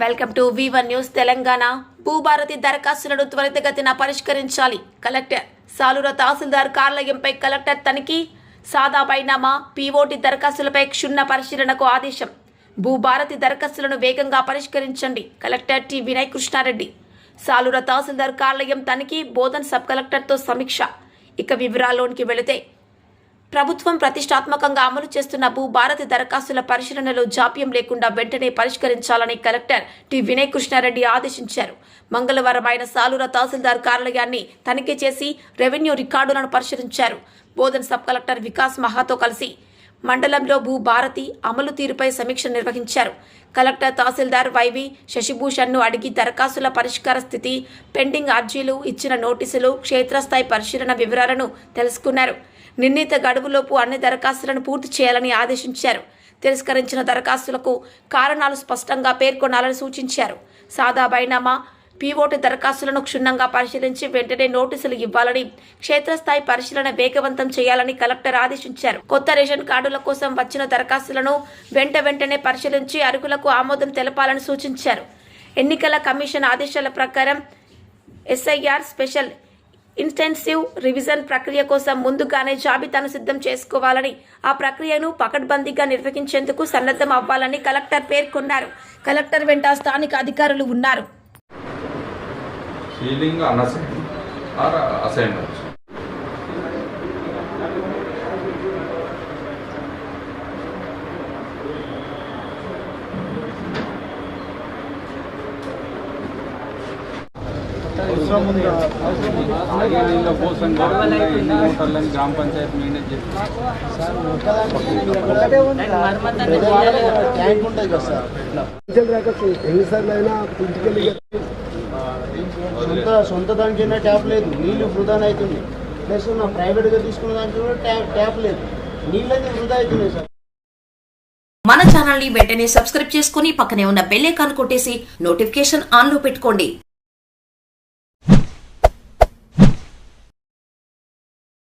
Welcome to one news Telangana. Bhubharati దరఖాస్తులను త్వరితగతిన పరిష్కరించాలి. కలెక్టర్ సాలూర తహసీల్దార్ కార్యాలయంపై కలెక్టర్ తనిఖీ సాదా బైనామా పీఓటీ దరఖాస్తులపై క్షుణ్ణ పరిశీలనకు ఆదేశం. భూభారతి దరఖాస్తులను వేగంగా పరిష్కరించండి. కలెక్టర్ టి వినయ్ కృష్ణారెడ్డి సాలూర తహసీల్దార్ కార్యాలయం తనిఖీ బోధన్ సబ్ కలెక్టర్తో సమీక్ష. ఇక వివరాల్లోనికి వెళితే ప్రభుత్వం ప్రతిష్టాత్మకంగా అమలు చేస్తున్న భూభారతి దరఖాస్తుల పరిశీలనలో జాప్యం లేకుండా వెంటనే పరిష్కరించాలని కలెక్టర్ టి వినయ్ కృష్ణారెడ్డి ఆదేశించారు. మంగళవారం ఆయన సాలూర తహసీల్దార్ కార్యాలయాన్ని తనిఖీ చేసి రెవెన్యూ రికార్డులను పరిశీలించారు. బోధన్ సబ్ కలెక్టర్ వికాస్ మహాతో కలిసి మండలంలో భూభారతి అమలు తీరుపై సమీక్ష నిర్వహించారు. కలెక్టర్ తహసీల్దార్ వైవి శశిభూషణ్ను అడిగి దరఖాస్తుల పరిష్కార స్థితి పెండింగ్ అర్జీలు ఇచ్చిన నోటీసులు క్షేత్రస్థాయి పరిశీలన వివరాలను తెలుసుకున్నారు. నిర్ణీత గడువులోపు అన్ని దరఖాస్తులను పూర్తి చేయాలని ఆదేశించారు. తిరస్కరించిన దరఖాస్తులకు కారణాలు స్పష్టంగా పేర్కొనాలని సూచించారు. సాదా బైనామా పీఓటీ దరఖాస్తులను క్షుణ్ణంగా పరిశీలించి వెంటనే నోటీసులు ఇవ్వాలని క్షేత్రస్థాయి పరిశీలన వేగవంతం చేయాలని కలెక్టర్ ఆదేశించారు. కొత్త రేషన్ కార్డుల కోసం వచ్చిన దరఖాస్తులను వెంట వెంటనే పరిశీలించి అర్హులకు ఆమోదం తెలపాలని సూచించారు. ఎన్నికల కమిషన్ ఆదేశాల ప్రకారం ఎస్ఐఆర్ స్పెషల్ ఇంటెన్సివ్ రివిజన్ ప్రక్రియ కోసం ముందుగానే జాబితాను సిద్ధం చేసుకోవాలని ఆ ప్రక్రియను పకడ్బందీగా నిర్వహించేందుకు సన్నద్ధం అవ్వాలని కలెక్టర్ పేర్కొన్నారు. కలెక్టర్ వెంట స్థానిక అధికారులు ఉన్నారు. సీలింగ్ అన్అసైన్ ఆర్ అసైన్ నీళ్ళ కోసం ఎన్ని మోటార్లని గ్రామ పంచాయతీ మేనేజ్ చేస్తారు కదా సార్ ఎన్నిసార్లు అయినా సొంత సొంత దానికైనా ట్యాప్ లేదు. నీళ్ళు వృధా అవుతుంది ప్లస్ నా ప్రైవేట్గా తీసుకున్న దానికి కూడా ట్యాప్ ట్యాప్ లేదు. నీళ్ళు అయితే వృధా అవుతున్నాయి సార్. మన ఛానల్ని వెంటనే సబ్స్క్రైబ్ చేసుకుని పక్కనే ఉన్న బెల్ ఐకాన్ కొట్టేసి నోటిఫికేషన్ ఆన్లో పెట్టుకోండి.